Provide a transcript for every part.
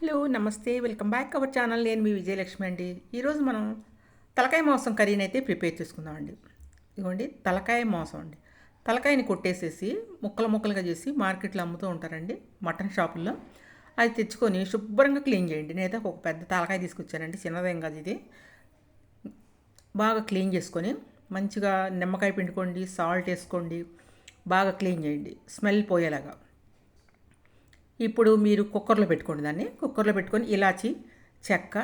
Hello నమస్తే. Welcome back our channel. నేను మీ విజయలక్ష్మి అండి. ఈరోజు మనం తలకాయ మాంసం కర్రీని అయితే ప్రిపేర్ చేసుకుందామండి ఇదిగోండి తలకాయ మాంసం అండి. తలకాయని కొట్టేసేసి ముక్కలు ముక్కలుగా చేసి మార్కెట్లో అమ్ముతూ ఉంటారండి మటన్ షాపుల్లో. అది తెచ్చుకొని శుభ్రంగా క్లీన్ చేయండి. నేనైతే ఒక పెద్ద తలకాయ తీసుకొచ్చానండి చిన్నదేం కాదు ఇది. బాగా క్లీన్ చేసుకొని మంచిగా నిమ్మకాయ పిండుకోండి సాల్ట్ వేసుకోండి బాగా క్లీన్ చేయండి. స్మెల్ పోయేలాగా. ఇప్పుడు మీరు కుక్కర్లో పెట్టుకోండి దాన్ని. కుక్కర్లో పెట్టుకొని ఇలాచి చెక్క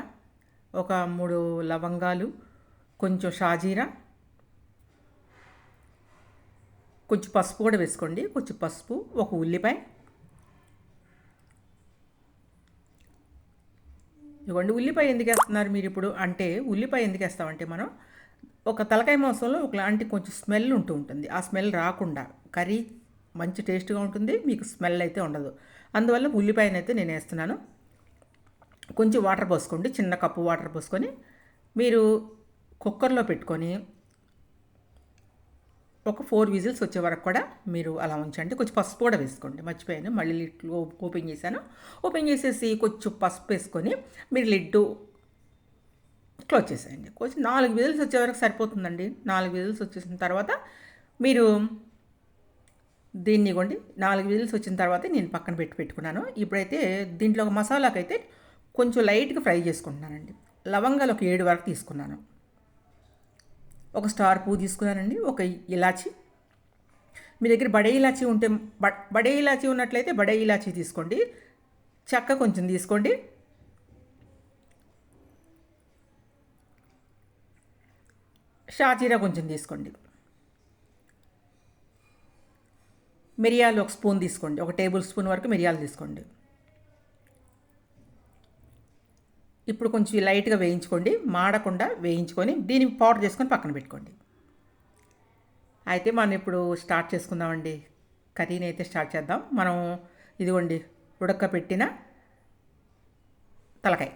ఒక మూడు లవంగాలు కొంచెం షాజీరా కొంచెం పసుపు కూడా వేసుకోండి. కొంచెం పసుపు ఒక ఉల్లిపాయ. ఇవ్వండి. ఉల్లిపాయ ఎందుకు వేస్తున్నారు మీరు ఇప్పుడు? అంటే ఉల్లిపాయ ఎందుకు వేస్తామంటే మనం ఒక తలకాయ మాంసంలో ఒకలాంటి కొంచెం స్మెల్ ఉంటూ ఉంటుంది. ఆ స్మెల్ రాకుండా కర్రీ మంచి టేస్ట్గా ఉంటుంది. మీకు స్మెల్ అయితే ఉండదు. అందువల్ల ఉల్లిపాయనైతే నేను వేస్తున్నాను కొంచెం వాటర్ పోసుకోండి చిన్న కప్పు వాటర్ పోసుకొని మీరు కుక్కర్లో పెట్టుకొని ఒక ఫోర్ విజిల్స్ వచ్చే వరకు కూడా మీరు అలా ఉంచండి. కొంచెం పసుపు కూడా వేసుకోండి. మర్చిపోయాను. మళ్ళీ లిడ్ ఓపెన్ చేశాను. ఓపెన్ చేసేసి కొంచెం పసుపు వేసుకొని మీరు లిడ్డు క్లోజ్ చేసేయండి. కొంచెం నాలుగు విజిల్స్ వచ్చే వరకు సరిపోతుందండి. నాలుగు విజిల్స్ వచ్చేసిన తర్వాత మీరు దీన్ని కొండి నాలుగు విజిల్స్ వచ్చిన తర్వాత నేను పక్కన పెట్టి పెట్టుకున్నాను. ఇప్పుడైతే దీంట్లో ఒక మసాలాకైతే కొంచెం లైట్గా ఫ్రై చేసుకుంటున్నానండి. లవంగాలు ఒక ఏడు వరకు తీసుకున్నాను. ఒక స్టార్ పువ్వు తీసుకున్నానండి ఒక ఇలాచి. మీ దగ్గర బడే ఇలాచి ఉంటే బడే ఇలాచి ఉన్నట్లయితే బడే ఇలాచి తీసుకోండి. చెక్క కొంచెం తీసుకోండి. షాజీరా కొంచెం తీసుకోండి. మిరియాలు ఒక స్పూన్ తీసుకోండి. ఒక టేబుల్ స్పూన్ వరకు మిరియాలు తీసుకోండి. ఇప్పుడు కొంచెం లైట్గా వేయించుకోండి. మాడకుండా వేయించుకొని దీన్ని పౌడర్ చేసుకొని పక్కన పెట్టుకోండి. అయితే మనం ఇప్పుడు స్టార్ట్ చేసుకుందామండి. కర్రీని అయితే స్టార్ట్ చేద్దాం. మనం ఇదిగోండి ఉడకపెట్టిన తలకాయ.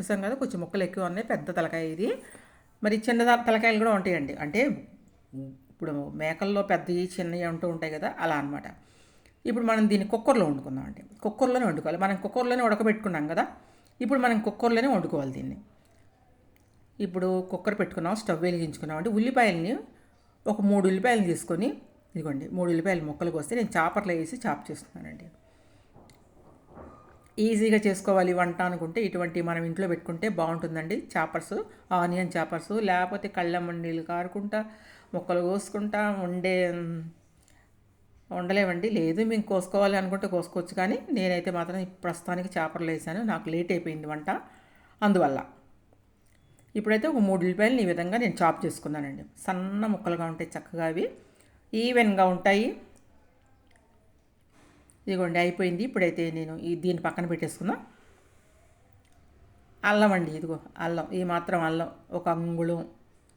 చూసాం కదా కొంచెం ముక్కలు ఎక్కువ ఉన్నాయి. పెద్ద తలకాయ ఇది. మరి చిన్న తలకాయలు కూడా ఉంటాయండి. అంటే ఇప్పుడు మేకల్లో పెద్దవి చిన్నవి ఉంటూ ఉంటాయి కదా అలా అనమాట ఇప్పుడు మనం దీన్ని కుక్కర్లో వండుకుందాం అండి కుక్కర్లోనే వండుకోవాలి. మనం కుక్కర్లోనే ఉడకబెట్టుకున్నాం కదా ఇప్పుడు మనం కుక్కర్లోనే వండుకోవాలి దీన్ని. ఇప్పుడు కుక్కర్ పెట్టుకున్నాం స్టవ్ వెలిగించుకున్నాం అంటే ఉల్లిపాయలని ఒక మూడు ఉల్లిపాయలు తీసుకొని ఇదిగోండి మూడు ఉల్లిపాయలు ముక్కలు కోస్తే నేను చాపర్లో వేసి చాప్ చేస్తున్నానండి. ఈజీగా చేసుకోవాలి వంట అనుకుంటే ఇటువంటి మనం ఇంట్లో పెట్టుకుంటే బాగుంటుందండి. చాపర్స్ ఆనియన్ చాపర్స్ లేకపోతే కళ్ళమ్మ నీళ్ళు కారుకుంటా ముక్కలు కోసుకుంటా ఉండే ఉండలేమండి లేదు మేము కోసుకోవాలి అనుకుంటే కోసుకోవచ్చు కానీ నేనైతే మాత్రం ప్రస్తుతానికి చేపలు వేసాను. నాకు లేట్ అయిపోయింది వంట. అందువల్ల ఇప్పుడైతే ఒక మూడు ఉల్లిపాయలు ఈ విధంగా నేను చాప్ చేసుకున్నానండి. సన్న ముక్కలుగా ఉంటాయి చక్కగా అవి. ఈవెన్గా ఉంటాయి. ఇదిగోండి అయిపోయింది. ఇప్పుడైతే నేను ఈ దీన్ని పక్కన పెట్టేసుకుందాం అల్లం అండి ఇదిగో అల్లం. ఈ మాత్రం అల్లం. ఒక అంగుళం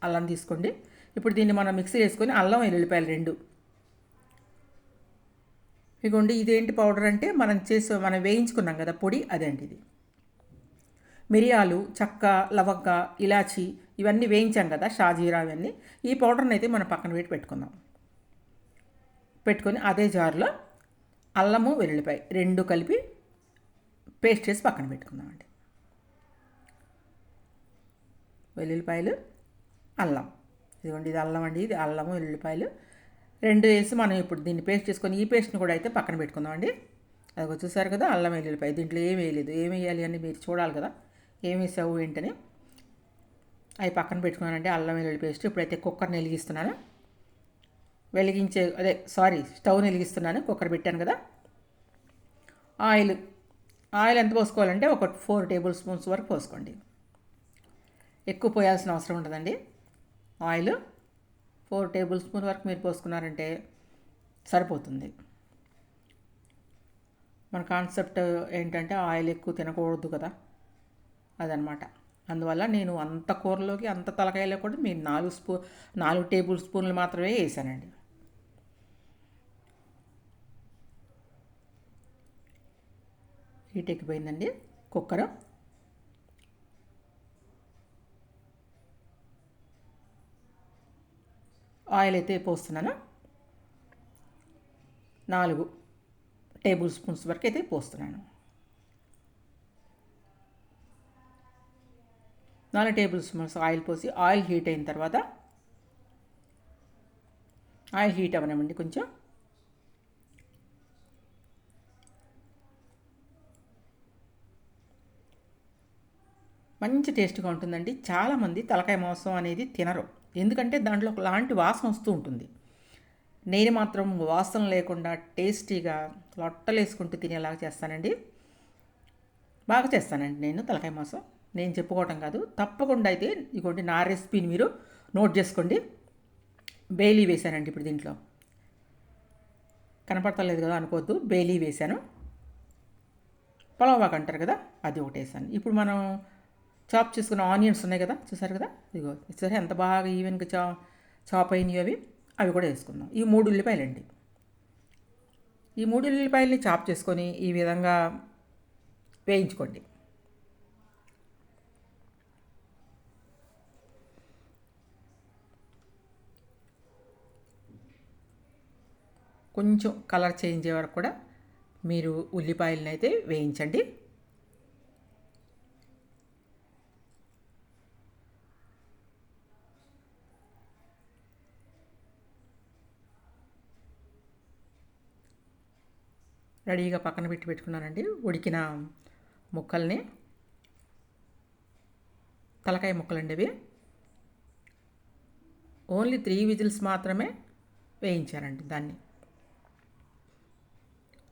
అల్లం తీసుకోండి. ఇప్పుడు దీన్ని మనం మిక్సీ వేసుకొని అల్లం వెల్లుల్లిపాయలు రెండు. ఇగోండి ఇదేంటి పౌడర్ అంటే మనం చేసే మనం వేయించుకున్నాం కదా పొడి అదండి ఇది. మిరియాలు చక్క లవంగ ఇలాచి ఇవన్నీ వేయించాం కదా షాజీరా ఇవన్నీ. ఈ పౌడర్ని అయితే మనం పక్కన పెట్టి పెట్టుకుందాం. పెట్టుకొని అదే జార్లో అల్లము వెల్లుల్లిపాయ రెండు కలిపి పేస్ట్ చేసి పక్కన పెట్టుకుందామండి. వెల్లుల్లిపాయలు అల్లం. ఇదిగోండి ఇది అల్లం అండి ఇది అల్లము వెల్లుల్లిపాయలు రెండు వేసి మనం ఇప్పుడు దీన్ని పేస్ట్ చేసుకొని ఈ పేస్ట్ని కూడా అయితే పక్కన పెట్టుకుందామండి అది చూసారు కదా అల్లం వెల్లుల్లిపాయ దీంట్లో ఏమి వేయలేదు. ఏమి వేయాలి అని మీరు చూడాలి కదా ఏమి వేసావు ఏంటని. అవి పక్కన పెట్టుకున్నానండి అల్లం వెల్లుల్లి పేస్ట్. ఇప్పుడైతే కుక్కర్ని వెలిగిస్తున్నాను. వెలిగించే అదే సారీ స్టవ్ని వెలిగిస్తున్నాను కుక్కర్ పెట్టాను కదా. ఆయిల్ ఆయిల్ ఎంత పోసుకోవాలంటే ఒక ఫోర్ టేబుల్ స్పూన్స్ వరకు పోసుకోండి. ఎక్కువ పోయాల్సిన అవసరం ఉండదండి. ఆయిల్ ఫోర్ టేబుల్ స్పూన్ వరకు మీరు పోసుకున్నారంటే సరిపోతుంది. మన కాన్సెప్ట్ ఏంటంటే ఆయిల్ ఎక్కువ తినకూడదు కదా అదనమాట. అందువల్ల నేను అంత కూరలోకి అంత తలకాయలో కూడా మీరు నాలుగు స్పూ నాలుగు టేబుల్ స్పూన్లు మాత్రమే వేసానండి. హీట్ ఎక్కిపోయిందండి. కుక్కర్ ఆయిల్ అయితే పోస్తున్నాను? నాలుగు టేబుల్ స్పూన్స్ వరకు అయితే పోస్తున్నాను. నాలుగు టేబుల్ స్పూన్స్ ఆయిల్ పోసి ఆయిల్ హీట్ అయిన తర్వాత ఆయిల్ హీట్ అవ్వనివ్వండి కొంచెం. మంచి టేస్ట్గా ఉంటుందండి. చాలామంది తలకాయ మాంసం అనేది తినరు. ఎందుకంటే దాంట్లో ఒకలాంటి వాసన వస్తూ ఉంటుంది. నేను మాత్రం వాసన లేకుండా టేస్టీగా లొట్టలేసుకుంటూ తినేలాగా చేస్తానండి. బాగా చేస్తానండి నేను తలకాయ మాంసం. నేను చెప్పుకోవటం కాదు. తప్పకుండా అయితే ఇదిగోండి నా రెసిపీని మీరు నోట్ చేసుకోండి. బేలీ వేశానండి ఇప్పుడు దీంట్లో. కనపడతలేదు కదా అనుకోవద్దు. బేలీ వేశాను. పొలవాకు అంటారు కదా అది ఒకటి వేసాను ఇప్పుడు మనం చాప్ చేసుకున్న ఆనియన్స్ ఉన్నాయి కదా చూసారు కదా? ఇదిగో సరే ఎంత బాగా ఈవెన్గా చా చాప్ అయినవి అవి అవి కూడా వేసుకుందాం. ఈ మూడు ఉల్లిపాయలండి ఈ మూడు ఉల్లిపాయలని చాప్ చేసుకొని ఈ విధంగా వేయించుకోండి. కొంచెం కలర్ చేంజ్ అయ్యే వరకు కూడా మీరు ఉల్లిపాయలను అయితే వేయించండి. రెడీగా పక్కన పెట్టి పెట్టుకున్నానండి. ఉడికిన ముక్కల్ని తలకాయ ముక్కలండి అవి ఓన్లీ త్రీ విజిల్స్ మాత్రమే వేయించానండి దాన్ని.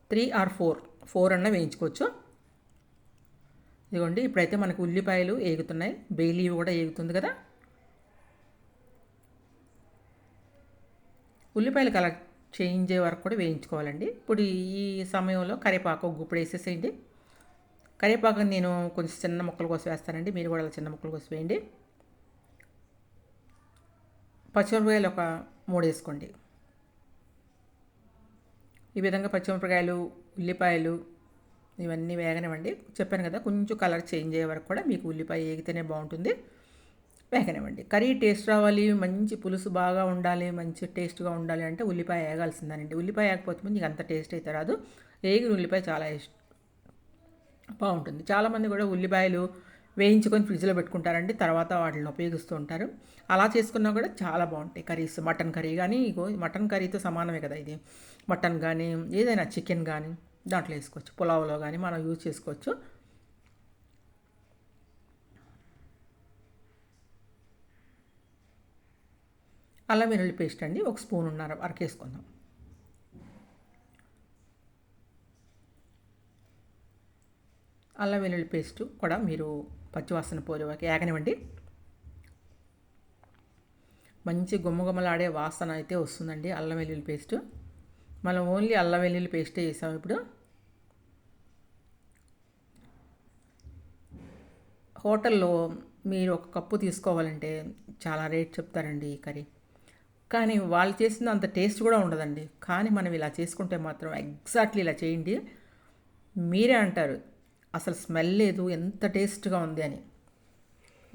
త్రీ ఆర్ ఫోర్ ఫోర్ అన్న వేయించుకోవచ్చు. ఇదిగోండి ఇప్పుడైతే మనకు ఉల్లిపాయలు ఏగుతున్నాయి. బెయిలీ కూడా ఏగుతుంది కదా. ఉల్లిపాయలు కలర్ చేంజ్ అయ్యే వరకు కూడా వేయించుకోవాలండి. ఇప్పుడు ఈ సమయంలో కరివేపాకు గుప్పుడు వేసేసేయండి. కరివేపాకు నేను కొంచెం చిన్న ముక్కలు కోసి వేస్తానండి. మీరు కూడా చిన్న ముక్కలు కోసం వేయండి. పచ్చిమిరపకాయలు ఒక మూడు వేసుకోండి. ఈ విధంగా పచ్చిమిరపకాయలు ఉల్లిపాయలు ఇవన్నీ వేగనివ్వండి. చెప్పాను కదా కొంచెం కలర్ చేంజ్ అయ్యే వరకు కూడా మీకు ఉల్లిపాయ వేగితేనే బాగుంటుంది. వేగనివ్వండి. కర్రీ టేస్ట్ రావాలి మంచి పులుసు బాగా ఉండాలి మంచి టేస్ట్గా ఉండాలి అంటే ఉల్లిపాయ వేగాల్సిందేనండి ఉల్లిపాయ వేయకపోతే మీకు అంత టేస్ట్ అయితే రాదు. వేగిన ఉల్లిపాయ చాలా ఇష్టం బాగుంటుంది. చాలామంది కూడా ఉల్లిపాయలు వేయించుకొని ఫ్రిడ్జ్లో పెట్టుకుంటారండి. తర్వాత వాటిని ఉపయోగిస్తూ ఉంటారు. అలా చేసుకున్నా కూడా చాలా బాగుంటాయి కర్రీస్. మటన్ కర్రీ కానీ ఇగో మటన్ కర్రీతో సమానమే కదా ఇది. మటన్ కానీ ఏదైనా చికెన్ కానీ దాంట్లో వేసుకోవచ్చు. పులావ్లో కానీ మనం యూజ్ చేసుకోవచ్చు. అల్లం వెల్లుల్లి పేస్ట్ అండి ఒక స్పూన్ ఉన్నారు వరకు వేసుకుందాం. అల్లం వెల్లుల్లి పేస్ట్ కూడా మీరు పచ్చివాసన పోలే ఏగనివ్వండి. మంచి గుమ్మగుమ్మలాడే వాసన అయితే వస్తుందండి అల్లం వెల్లుల్లి పేస్ట్. మనం ఓన్లీ అల్లం వెల్లుల్లి పేస్టే వేసాం ఇప్పుడు. హోటల్లో మీరు ఒక కప్పు తీసుకోవాలంటే చాలా రేట్ చెప్తారండి ఈ కర్రీ. కానీ వాళ్ళు చేసిన అంత టేస్ట్ కూడా ఉండదండి. కానీ మనం ఇలా చేసుకుంటే మాత్రం ఎగ్జాక్ట్లీ ఇలా చేయండి. మీరే అంటారు అసలు స్మెల్ లేదు ఎంత టేస్ట్గా ఉంది అని.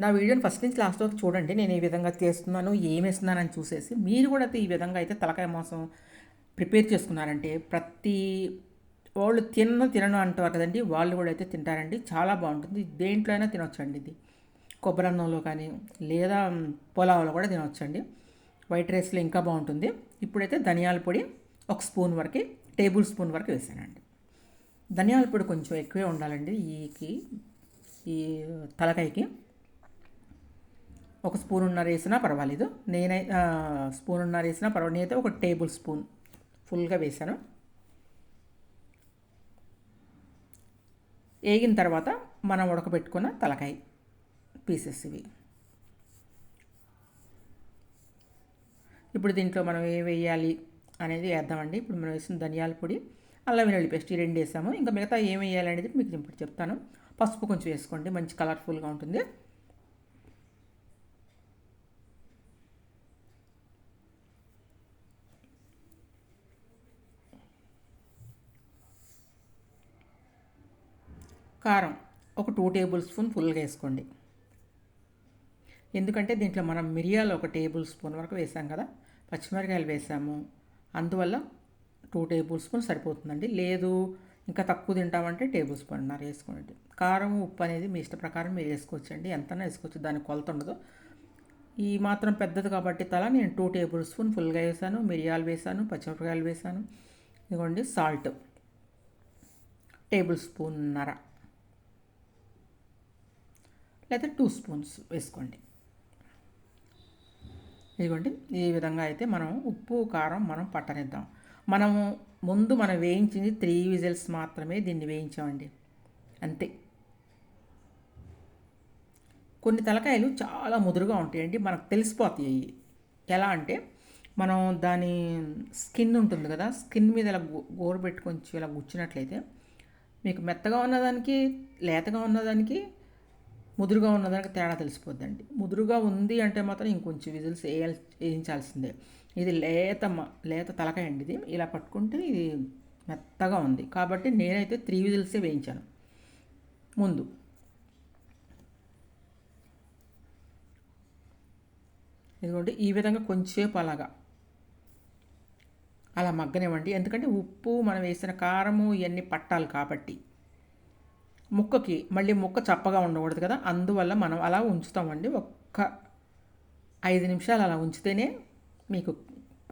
నా వీడియోని ఫస్ట్ నుంచి లాస్ట్ వరకు చూడండి. నేను ఈ విధంగా చేస్తున్నాను ఏం వేస్తున్నానని చూసేసి మీరు కూడా ఈ విధంగా అయితే తలకాయ మాంసం ప్రిపేర్ చేసుకున్నారంటే ప్రతి వాళ్ళు తిన్న తినను అంటారు కదండి. వాళ్ళు కూడా అయితే తింటారండి. చాలా బాగుంటుంది. దేంట్లో అయినా తినొచ్చండి ఇది. కొబ్బరి అన్నంలో కానీ లేదా పొలావులో కూడా తినవచ్చండి వైట్ రైస్లో ఇంకా బాగుంటుంది. ఇప్పుడైతే ధనియాల పొడి ఒక స్పూన్ వరకు టేబుల్ స్పూన్ వరకు వేసానండి. ధనియాల పొడి కొంచెం ఎక్కువే ఉండాలండి ఈకి ఈ తలకాయకి. ఒక స్పూన్ ఉన్నర వేసినా పర్వాలేదు. నేనై స్పూన్ ఉన్నర వేసినా పర్వాలేదు. నేనైతే ఒక టేబుల్ స్పూన్ ఫుల్గా వేసాను. వేగిన తర్వాత మనం ఉడకబెట్టుకున్న తలకాయ పీసెస్ ఇవి. ఇప్పుడు దీంట్లో మనం ఏం వేయాలి అనేది వేద్దామండి. ఇప్పుడు మనం వేసిన ధనియాల పొడి అల్లం వెల్లుల్లి పేస్ట్ ఈ రెండు వేసాము. ఇంకా మిగతా ఏం వేయాలి అనేది మీకు ఇప్పుడు చెప్తాను. పసుపు కొంచెం వేసుకోండి మంచి కలర్ఫుల్గా ఉంటుంది. కారం ఒక టూ టేబుల్ స్పూన్ ఫుల్గా వేసుకోండి. ఎందుకంటే దీంట్లో మనం మిరియాలు ఒక టేబుల్ స్పూన్ వరకు వేసాం కదా. పచ్చిమిరకాయలు వేసాము. అందువల్ల టూ టేబుల్ స్పూన్ సరిపోతుందండి. లేదు ఇంకా తక్కువ తింటామంటే టేబుల్ స్పూన్ నర వేసుకోండి. కారం ఉప్పు అనేది మీ ఇష్ట ప్రకారం మీరు వేసుకోవచ్చండి. ఎంతైనా వేసుకోవచ్చు. దానికి కొలత ఉండదు. ఈ మాత్రం పెద్దది కాబట్టి తల నేను టూ టేబుల్ స్పూన్ ఫుల్గా వేసాను. మిరియాలు వేసాను పచ్చిమిరపకాయలు వేసాను. ఇదిగోండి సాల్ట్ టేబుల్ స్పూన్ నర లేదా టూ స్పూన్స్ వేసుకోండి. ఇదిగోండి ఈ విధంగా అయితే మనం ఉప్పు కారం మనం పట్టనిద్దాం. మనము ముందు మనం వేయించింది త్రీ విజిల్స్ మాత్రమే దీన్ని వేయించామండి. అంతే. కొన్ని తలకాయలు చాలా ముదురుగా ఉంటాయండి మనకు తెలిసిపోతాయి ఎలా అంటే మనం దాని స్కిన్ ఉంటుంది కదా స్కిన్ మీద ఇలా గోరు పెట్టుకొని ఇలా గుచ్చినట్లయితే మీకు మెత్తగా ఉన్నదానికి లేతగా ఉన్నదానికి ముదురుగా ఉన్నదానికి తేడా తెలిసిపోద్దండి. ముదురుగా ఉంది అంటే మాత్రం ఇంకొంచెం విజిల్స్ వేయాలి వేయించాల్సిందే. ఇది లేత లేత తలకాయ అండి ఇది. ఇలా పట్టుకుంటే ఇది మెత్తగా ఉంది. కాబట్టి నేనైతే త్రీ విజిల్సే వేయించాను. ముందు. ఇదిగోండి ఈ విధంగా కొంచెంసేపు అలాగా. అలా మగ్గనివ్వండి. ఎందుకంటే ఉప్పు మనం వేసిన కారము ఇవన్నీ పట్టాలి కాబట్టి. ముక్కకి మళ్ళీ ముక్క చప్పగా ఉండకూడదు కదా? అందువల్ల మనం అలా ఉంచుతామండి. ఒక్క ఐదు నిమిషాలు అలా ఉంచితేనే మీకు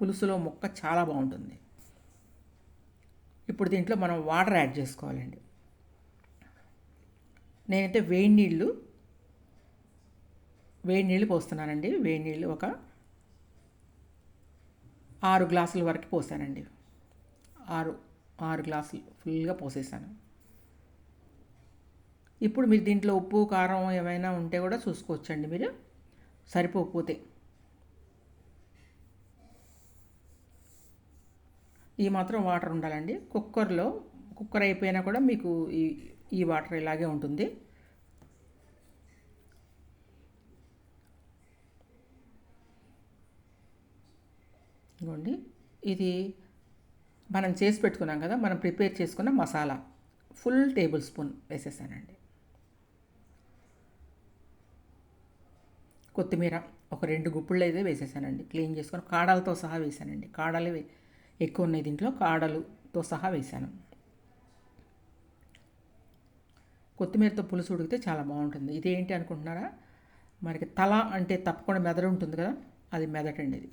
పులుసులో ముక్క చాలా బాగుంటుంది. ఇప్పుడు దీంట్లో మనం వాటర్ యాడ్ చేసుకోవాలండి. నేనైతే వేడి నీళ్ళు వేడి నీళ్ళు పోస్తున్నానండి. వేడి నీళ్ళు ఒక ఆరు గ్లాసుల వరకు పోసానండి. ఆరు ఆరు గ్లాసులు ఫుల్గా పోసేసాను. ఇప్పుడు మీరు దీంట్లో ఉప్పు కారం ఏమైనా ఉంటే కూడా చూసుకోవచ్చండి మీరు. సరిపోకపోతే. ఈ మాత్రం వాటర్ ఉండాలండి. కుక్కర్లో కుక్కర్ అయిపోయినా కూడా మీకు ఈ ఈ వాటర్ ఇలాగే ఉంటుంది. ఇదిగోండి. ఇది మనం చేసి పెట్టుకున్నాం కదా మనం ప్రిపేర్ చేసుకున్న మసాలా. ఫుల్ టేబుల్ స్పూన్ వేసేసానండి. కొత్తిమీర ఒక రెండు గుప్పుళ్ళు అయితే వేసేసానండి. క్లీన్ చేసుకొని కాడలతో సహా వేసానండి. కాడలు ఎక్కువ ఉన్నాయి దీంట్లో కాడలుతో సహా వేసాను. కొత్తిమీరతో పులుసు ఉడికితే చాలా బాగుంటుంది. ఇదేంటి అనుకుంటున్నారా? మనకి తల అంటే తప్పకుండా మెదడు ఉంటుంది కదా? అది మెదటండి ఇది.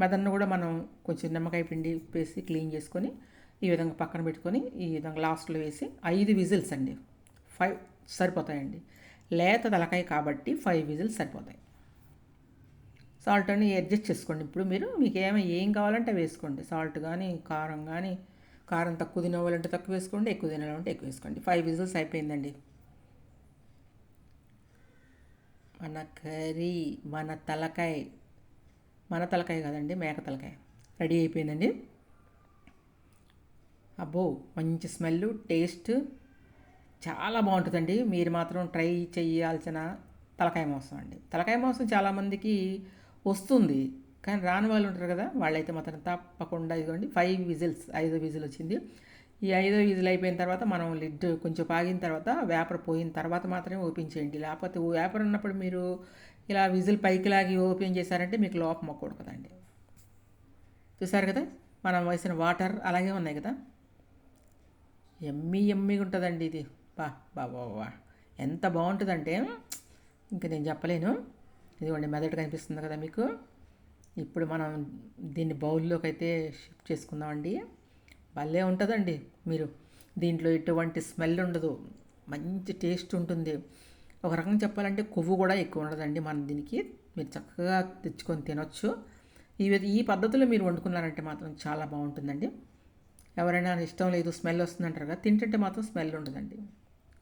మెదడును కూడా మనం కొంచెం నిమ్మకాయ పిండి వేసి క్లీన్ చేసుకొని ఈ విధంగా పక్కన పెట్టుకొని ఈ విధంగా లాస్ట్లో వేసి ఐదు విజిల్స్ అండి. ఫైవ్ సరిపోతాయండి. లేత తలకాయ కాబట్టి ఫైవ్ విజిల్స్ సరిపోతాయి. సాల్ట్ అని అడ్జస్ట్ చేసుకోండి. ఇప్పుడు మీరు మీకు ఏమో ఏం కావాలంటే వేసుకోండి. సాల్ట్ కానీ కారం కానీ కారం తక్కువ తినవాలంటే తక్కువ వేసుకోండి ఎక్కువ తినాలంటే ఎక్కువ వేసుకోండి. ఫైవ్ విజిల్స్ అయిపోయిందండి. మన కర్రీ మన తలకాయ మన తలకాయ కదండి మేక తలకాయ. రెడీ అయిపోయిందండి. అబ్బో మంచి స్మెల్ టేస్ట్ చాలా బాగుంటుందండి. మీరు మాత్రం ట్రై చేయాల్సిన తలకాయ మాంసం అండి. తలకాయ మాంసం చాలామందికి వస్తుంది. కానీ రాని వాళ్ళు ఉంటారు కదా వాళ్ళైతే మాత్రం తప్పకుండా ఇదిగోండి ఫైవ్ విజిల్స్ ఐదో విజిల్ వచ్చింది. ఈ ఐదో విజిల్ అయిపోయిన తర్వాత మనం లిడ్ కొంచెం పాగిన తర్వాత వేపర్ పోయిన తర్వాత మాత్రమే ఓపెన్ చేయండి. లేకపోతే వేపర్ ఉన్నప్పుడు మీరు ఇలా విజిల్ పైకి లాగి ఓపెన్ చేశారంటే మీకు లోపం అవ్వకూడదు కదండి చూసారు కదా మనం వేసిన వాటర్ అలాగే ఉన్నాయి కదా. ఎమ్మి ఎమ్మిగా ఉంటుందండి ఇది. బా బాబా బా ఎంత బాగుంటుందంటే ఇంకా నేను చెప్పలేను. ఇదిగోండి మెదడు కనిపిస్తుంది కదా మీకు. ఇప్పుడు మనం దీన్ని బౌల్లోకి అయితే షిఫ్ట్ చేసుకుందామండి. భలే ఉంటుందండి మీరు. దీంట్లో ఎటువంటి స్మెల్ ఉండదు. మంచి టేస్ట్ ఉంటుంది. ఒక రకంగా చెప్పాలంటే కొవ్వు కూడా ఎక్కువ ఉండదండి మనం దీనికి. మీరు చక్కగా తెచ్చుకొని తినొచ్చు. ఈ ఈ పద్ధతిలో మీరు వండుకున్నారంటే మాత్రం చాలా బాగుంటుందండి. ఎవరైనా ఇష్టం లేదు స్మెల్ వస్తుందంటారు కదా తింటుంటే మాత్రం స్మెల్ ఉండదండి.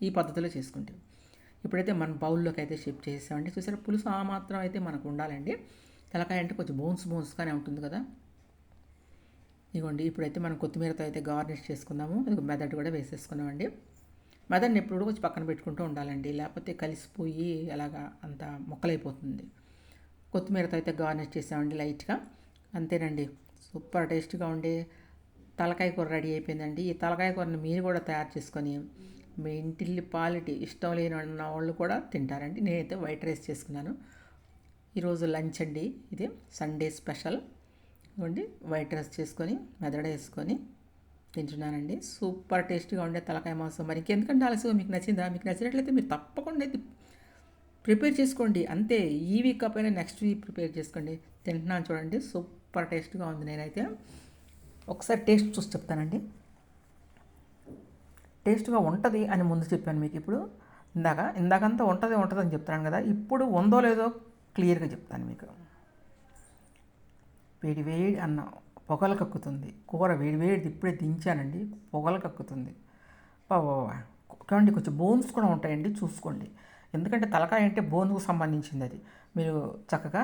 ఈ పద్ధతిలో చేసుకుంటే. ఇప్పుడైతే మనం బౌల్లోకి అయితే షిఫ్ట్ చేసామండి చూసారా పులుసు ఆ మాత్రం అయితే మనకు ఉండాలండి. తలకాయ అంటే కొంచెం బోన్స్ బోన్స్గానే ఉంటుంది కదా. ఇదిగోండి ఇప్పుడైతే మనం కొత్తిమీరతో అయితే గార్నిష్ చేసుకుందాము. ఇది మెదడు కూడా వేసేసుకున్నామండి. మెదడుని ఎప్పుడు కొంచెం పక్కన పెట్టుకుంటూ ఉండాలండి. లేకపోతే కలిసిపోయి అలాగా అంత మొక్కలైపోతుంది. కొత్తిమీరతో అయితే గార్నిష్ చేసామండి లైట్గా. అంతేనండి. సూపర్ టేస్ట్గా ఉండే తలకాయ కూర రెడీ అయిపోయిందండి. ఈ తలకాయ కూరని మీరు కూడా తయారు చేసుకొని మీ ఇంటిల్లి పాలిటీ ఇష్టం లేని వాళ్ళు కూడా తింటారండి. నేనైతే వైట్ రైస్ చేసుకున్నాను. ఈరోజు లంచ్ అండి ఇది. Sunday special. ఇవ్వండి వైట్ రైస్ చేసుకొని మెదడ వేసుకొని తింటున్నానండి. సూపర్ టేస్ట్గా ఉండే తలకాయ మాంసం. మరి ఇంకెందుకంటే ఆలస్యం మీకు నచ్చిందా? మీకు నచ్చినట్లయితే మీరు తప్పకుండా ఇది ప్రిపేర్ చేసుకోండి. అంతే ఈ వీక్ కాకపోయినా నెక్స్ట్ వీక్ ప్రిపేర్ చేసుకోండి. తింటున్నాను చూడండి. సూపర్ టేస్ట్గా ఉంది నేనైతే. ఒకసారి టేస్ట్ చూసి చెప్తానండి. టేస్ట్గా ఉంటుంది అని ముందు చెప్పాను మీకు ఇప్పుడు. ఇందాక ఇందాకంతా ఉంటుంది ఉంటుంది అని చెప్తాను కదా ఇప్పుడు ఉందో లేదో క్లియర్గా చెప్తాను మీకు. వేడి వేడి అన్న పొగలు కక్కుతుంది. కూర వేడి వేడిది ఇప్పుడే దించానండి పొగలు కక్కుతుంది. కావండి కొంచెం బోన్స్ కూడా ఉంటాయండి చూసుకోండి. ఎందుకంటే తలకాయ అంటే బోన్కు సంబంధించింది అది. మీరు చక్కగా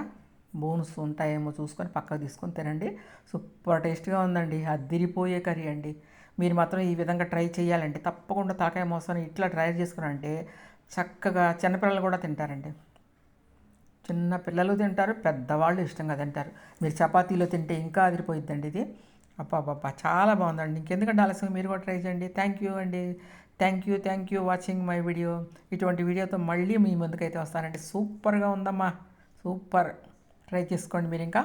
బోన్స్ ఉంటాయేమో చూసుకొని పక్కకు తీసుకొని తినండి. సూపర్ టేస్ట్గా ఉందండి. అద్దిరిపోయే కర్రీ అండి. మీరు మాత్రం ఈ విధంగా ట్రై చేయాలండి. తప్పకుండా తలకాయ మోసాన్ని ఇట్లా ట్రై చేసుకున్నారంటే చక్కగా చిన్నపిల్లలు కూడా తింటారండి. చిన్న పిల్లలు తింటారు పెద్దవాళ్ళు ఇష్టంగా తింటారు. మీరు చపాతీలో తింటే ఇంకా అదిరిపోయిద్దండి ఇది. అబ్బాబ్బా చాలా బాగుందండి. ఇంకెందుకంటే ఆలస్యం మీరు కూడా ట్రై చేయండి. థ్యాంక్ యూ అండి. Thank you thank you watching my video ఇటువంటి వీడియోతో మళ్ళీ మీ ముందుకైతే వస్తానండి. సూపర్గా ఉందమ్మా. సూపర్ ట్రై చేసుకోండి మీరు ఇంకా.